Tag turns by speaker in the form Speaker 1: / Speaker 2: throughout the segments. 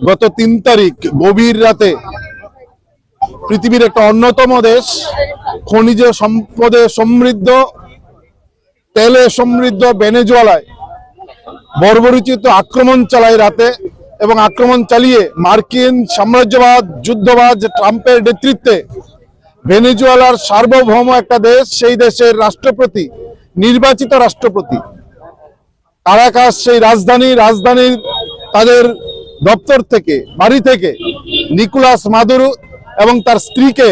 Speaker 1: গত তিন তারিখ গভীর রাতে পৃথিবীর একটা অন্যতম দেশ, খনিজ সম্পদে সমৃদ্ধ, তেলে সমৃদ্ধ বেনেজুয়ালায় বর্বরোচিত আক্রমণ চালায় রাতে এবং আক্রমণ চালিয়ে মার্কিন সাম্রাজ্যবাদ যুদ্ধবাদ ট্রাম্পের নেতৃত্বে ভেনেজুয়েলার সার্বভৌম একটা দেশ, সেই দেশের রাষ্ট্রপতি, নির্বাচিত রাষ্ট্রপতি। কারাকাস সেই রাজধানী, রাজধানীর তাদের দপ্তর থেকে, বাড়ি থেকে নিকোলাস মাদুরু এবং তার স্ত্রীকে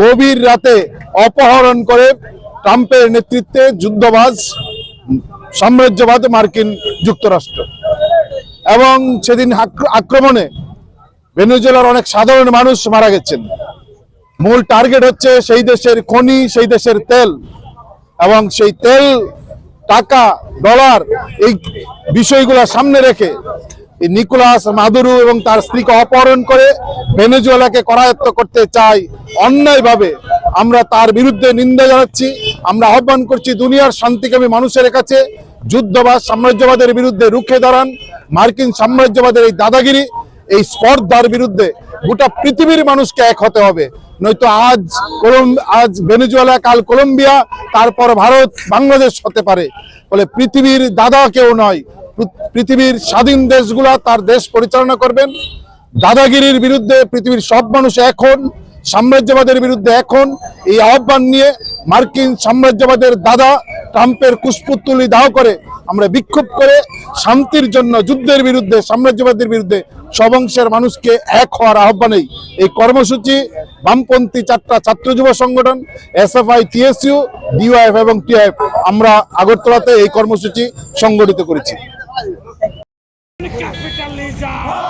Speaker 1: গভীর রাতে অপহরণ করে ট্রাম্পের নেতৃত্বে যুদ্ধবাজ, সাম্রাজ্যবাদ মার্কিন যুক্তরাষ্ট্র। এবং সেদিন আক্রমণে ভেনেজুয়েলার অনেক সাধারণ মানুষ মারা গেছেন। মূল টার্গেট হচ্ছে সেই দেশের খনি, সেই দেশের তেল এবং সেই তেল, টাকা, ডলার এই বিষয়গুলো সামনে রেখে নিকোলাস মাদুরু এবং তার স্ত্রীকে অপহরণ করে ভেনেজুয়েলাকে করায়ত্ত করতে চাই। অন্যায়ভাবে আমরা তার বিরুদ্ধে নিন্দা জানাচ্ছি। আমরা আহ্বান করছি, দুনিয়ার শান্তিকামী মানুষের কাছে যুদ্ধবাদ সাম্রাজ্যবাদের বিরুদ্ধে রুখে দাঁড়ান। মার্কিন সাম্রাজ্যবাদের এই দাদাগিরি, এই স্পর্ধার বিরুদ্ধে গোটা পৃথিবীর মানুষকে এক হতে হবে। নয়তো আজ কলম আজ ভেনেজুয়েলা, কাল কলম্বিয়া, তারপর ভারত, বাংলাদেশ হতে পারে। বলে পৃথিবীর দাদা কেউ নয়। পৃথিবীর স্বাধীন দেশগুলা তার দেশ পরিচালনা করবেন। দাদাগিরির বিরুদ্ধে পৃথিবীর সব মানুষ এখন, সাম্রাজ্যবাদের বিরুদ্ধে এখন, এই আহ্বান নিয়ে মার্কিন সাম্রাজ্যবাদের দাদা ট্রাম্পের কুশপুত্তুলি দাহ করে, আমরা বিক্ষোভ করে শান্তির জন্য, যুদ্ধের বিরুদ্ধে, সাম্রাজ্যবাদের বিরুদ্ধে সব অংশের মানুষকে এক হওয়ার আহ্বানেই। এই কর্মসূচি, বামপন্থী চারটা ছাত্র যুব সংগঠন, এসএফআই, টিএসইউ ডিওএফ এবং টিএফ আমরা আগরতলাতে এই কর্মসূচি সংগঠিত করেছি।
Speaker 2: capitalism.